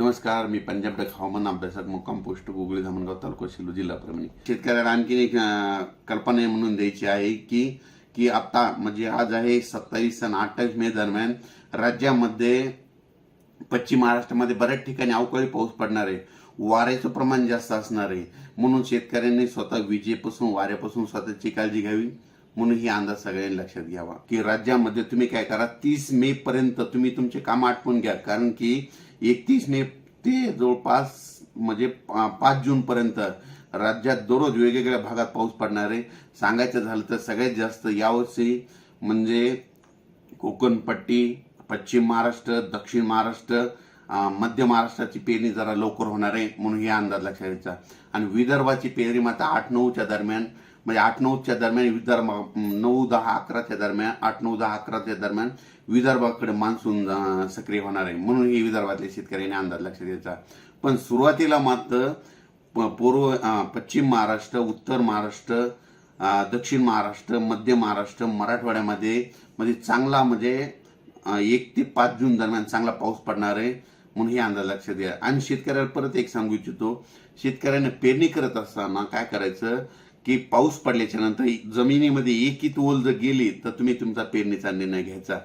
नमस्कार मी पंजाब डक हवामान अभ्यासक मुक्काम पोस्ट गुगळी धामणगाव तालुका शिलो जिल्हा परभणी. शेतकऱ्याला आणखीन एक कल्पना म्हणून द्यायची आहे की की आता म्हणजे आज आहे सत्तावीस आणि अठ्ठावीस मे दरम्यान राज्यामध्ये पश्चिम महाराष्ट्रामध्ये बऱ्याच ठिकाणी अवकाळी पाऊस पडणार आहे. वाऱ्याचं प्रमाण जास्त असणार आहे. म्हणून शेतकऱ्यांनी स्वतः विजेपासून वाऱ्यापासून स्वतःची काळजी घ्यावी. म्हणून ही अंदाज सगळ्यांनी लक्षात घ्यावा. की राज्यामध्ये तुम्ही काय करा तीस मे पर्यंत तुम्ही तुमचे काम आटपून घ्या. कारण की एकतीस मे ते जवळपास म्हणजे पा- पाच जून पर्यंत राज्यात दररोज वेगवेगळ्या भागात पाऊस पडणार आहे. सांगायचं झालं तर सगळ्यात जास्त यावर्षी म्हणजे कोकणपट्टी पश्चिम महाराष्ट्र दक्षिण महाराष्ट्र मध्य महाराष्ट्राची पेरणी जरा लवकर होणार आहे म्हणून हे अंदाज लक्षात घ्यायचा. आणि विदर्भाची पेरणी मात्र आठ नऊच्या दरम्यान म्हणजे आठ नऊच्या दरम्यान विदर्भ नऊ दहा अकराच्या दरम्यान आठ नऊ दहा अकराच्या दरम्यान विदर्भाकडे मान्सून सक्रिय होणार आहे. म्हणून हे विदर्भातल्या शेतकऱ्यांनी अंदाज लक्षात घ्यायचा. पण सुरुवातीला मात्र प- पूर्व पश्चिम महाराष्ट्र उत्तर महाराष्ट्र दक्षिण महाराष्ट्र मध्य महाराष्ट्र मराठवाड्यामध्ये म्हणजे चांगला म्हणजे एक ते पाच जून दरम्यान चांगला पाऊस पडणार आहे. म्हणून हे अंदाज लक्षात घ्या. आणि शेतकऱ्याला परत एक सांगू इच्छितो. शेतकऱ्याने पेरणी करत असताना काय करायचं? की पाऊस पडल्याच्या नंतर जमिनीमध्ये एक ओल जर गेली तर तुम्ही तुमचा पेरणीचा निर्णय घ्यायचा.